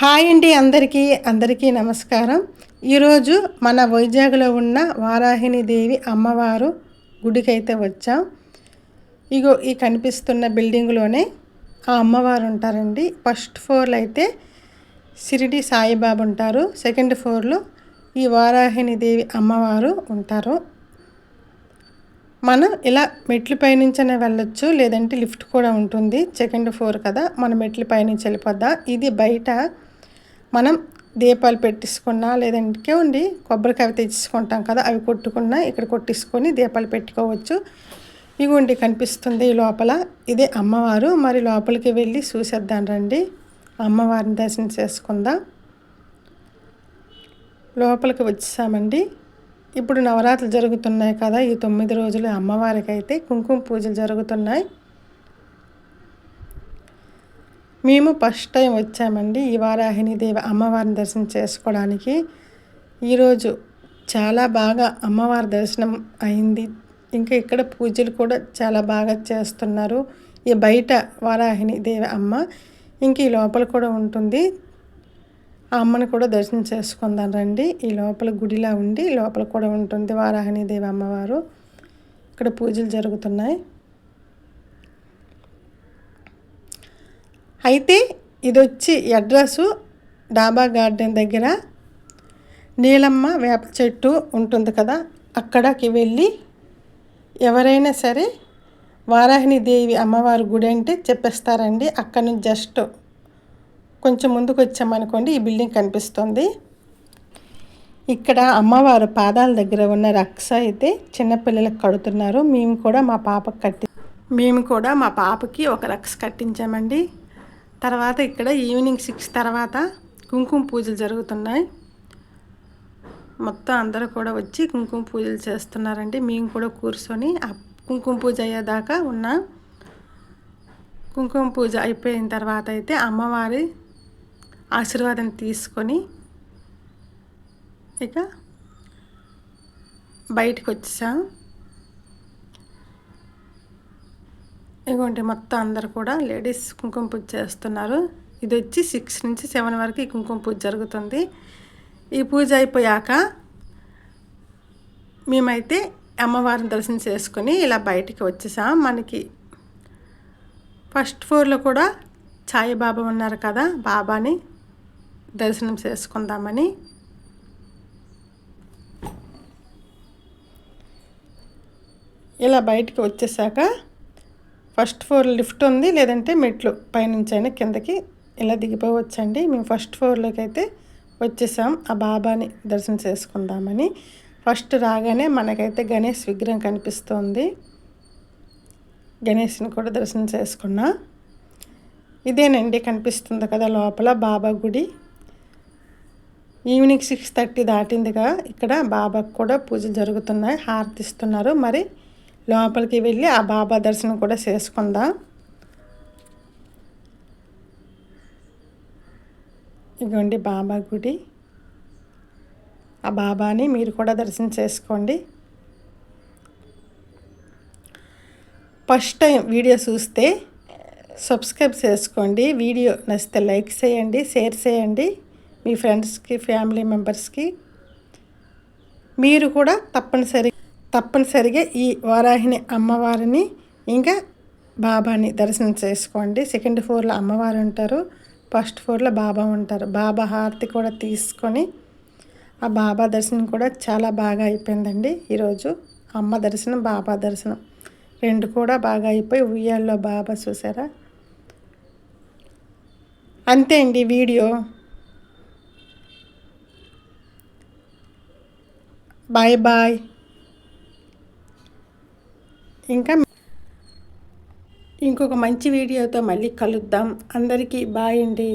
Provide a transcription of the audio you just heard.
Hi అండి అందరికీ అందరికీ నమస్కారం. ఈరోజు మన వైజాగ్లో ఉన్న వారాహిని దేవి అమ్మవారు గుడికైతే వచ్చాం. ఇగో ఈ కనిపిస్తున్న బిల్డింగ్లోనే ఆ అమ్మవారు ఉంటారండి. ఫస్ట్ ఫ్లోర్లో అయితే షిరిడి సాయిబాబు ఉంటారు. సెకండ్ ఫ్లోర్లో ఈ వారాహిని దేవి అమ్మవారు ఉంటారు. మనం ఇలా మెట్ల పైనుంచనే వెళ్ళొచ్చు లేదంటే లిఫ్ట్ కూడా ఉంటుంది. సెకండ్ ఫ్లోర్ కదా మనం మెట్ల పైనుంచి వెళ్ళిపోద్దాం? ఇది బయట మనం దీపాలు పెట్టించుకున్నా లేదంటే ఉండి కొబ్బరికాయ తెచ్చుకుంటాం కదా అవి కొట్టుకున్నా ఇక్కడ కొట్టించుకొని దీపాలు పెట్టుకోవచ్చు. ఇగోండి కనిపిస్తుంది ఈ లోపల. ఇదే అమ్మవారు. మరి లోపలికి వెళ్ళి చూసేద్దాం రండి. అమ్మవారిని దర్శనం చేసుకుందాం. లోపలికి వచ్చేసామండి. ఇప్పుడు నవరాత్రులు జరుగుతున్నాయి కదా ఈ తొమ్మిది రోజులు అమ్మవారికి అయితే కుంకుమ పూజలు జరుగుతున్నాయి. మేము ఫస్ట్ టైం వచ్చామండి ఈ వారాహిని దేవి అమ్మవారిని దర్శనం చేసుకోవడానికి. ఈరోజు చాలా బాగా అమ్మవారి దర్శనం అయింది. ఇంకా ఇక్కడ పూజలు కూడా చాలా బాగా చేస్తున్నారు. ఈ బయట వారాహిని దేవి అమ్మ ఇంక ఈ లోపల కూడా ఉంటుంది. ఆ అమ్మని కూడా దర్శనం చేసుకుందాం రండి. ఈ లోపల గుడిలా ఉండి లోపల కూడా ఉంటుంది వారాహిని దేవి అమ్మవారు. ఇక్కడ పూజలు జరుగుతున్నాయి. అయితే ఇది వచ్చి అడ్రస్సు డాబా గార్డెన్ దగ్గర నీలమ్మ వేప చెట్టు ఉంటుంది కదా అక్కడికి వెళ్ళి ఎవరైనా సరే వారాహిని దేవి అమ్మవారి గుడి అంటే చెప్పేస్తారండి. అక్కడ నుంచి జస్ట్ కొంచెం ముందుకు వచ్చామనుకోండి ఈ బిల్డింగ్ కనిపిస్తుంది. ఇక్కడ అమ్మవారు పాదాల దగ్గర ఉన్న రక్ష అయితే చిన్నపిల్లలకు కడుతున్నారు. మేము కూడా మా పాపకు కట్టి మేము కూడా మా పాపకి ఒక రక్ష కట్టించామండి. తర్వాత ఇక్కడ ఈవినింగ్ సిక్స్ తర్వాత కుంకుమ పూజలు జరుగుతున్నాయి. మొత్తం అందరూ కూడా వచ్చి కుంకుమ పూజలు చేస్తున్నారండి. మేము కూడా కూర్చొని ఆ కుంకుమ పూజ అయ్యేదాకా ఉన్న కుంకుమ పూజ అయిపోయిన తర్వాత అయితే అమ్మవారి ఆశీర్వాదం తీసుకొని ఇక బయటకు వచ్చేసాం. ఇగోండి మొత్తం అందరు కూడా లేడీస్ కుంకుమ పూజ చేస్తున్నారు. ఇది వచ్చి సిక్స్ నుంచి సెవెన్ వరకు ఈ కుంకుమ పూజ జరుగుతుంది. ఈ పూజ అయిపోయాక మేమైతే అమ్మవారిని దర్శనం చేసుకొని ఇలా బయటికి వచ్చేసాం. మనకి ఫస్ట్ ఫ్లోర్లో కూడా ఛాయ్ బాబా ఉన్నారు కదా బాబాని. దర్శనం చేసుకుందామని. ఇలా బయటికి వచ్చేసాక ఫస్ట్ ఫ్లోర్ లిఫ్ట్ ఉంది లేదంటే మెట్లు. పైనుంచి అయినా కిందకి ఇలా దిగిపోవచ్చండి. మేము ఫస్ట్ ఫ్లోర్లోకి అయితే వచ్చేసాం ఆ బాబాని దర్శనం చేసుకుందామని. ఫస్ట్ రాగానే మనకైతే గణేష్ విగ్రహం కనిపిస్తుంది. గణేష్ని కూడా దర్శనం చేసుకున్నా. ఇదేనండి కనిపిస్తుంది కదా లోపల బాబా గుడి. ఈవినింగ్ సిక్స్ థర్టీ దాటిందిగా. ఇక్కడ బాబాకు కూడా పూజ జరుగుతున్నాయి. హారతిస్తున్నారు. మరి లోపలికి వెళ్ళి ఆ బాబా దర్శనం కూడా చేసుకుందాం. ఇదిగోండి బాబా గుడి. ఆ బాబాని మీరు కూడా దర్శనం చేసుకోండి. ఫస్ట్ టైం వీడియో చూస్తే సబ్స్క్రైబ్ చేసుకోండి. వీడియో నచ్చితే లైక్ చేయండి షేర్ చేయండి. మీ ఫ్రెండ్స్కి ఫ్యామిలీ మెంబర్స్కి మీరు కూడా తప్పనిసరి తప్పనిసరిగా ఈ వారాహిని అమ్మవారిని ఇంకా బాబాని దర్శనం చేసుకోండి. సెకండ్ ఫ్లోర్లో అమ్మవారు ఉంటారు ఫస్ట్ ఫ్లోర్లో బాబా ఉంటారు. బాబా హారతి కూడా తీసుకొని ఆ బాబా దర్శనం కూడా చాలా బాగా అయిపోయిందండి ఈరోజు. అమ్మ దర్శనం బాబా దర్శనం రెండు కూడా బాగా అయిపోయి ఉయ్యాల్లో బాబా చూసారా? అంతే అండి వీడియో. బాయ్ బాయ్ ఇంకా ఇంకొక మంచి వీడియోతో మళ్ళీ కలుద్దాం. అందరికీ బాయ్ అండి.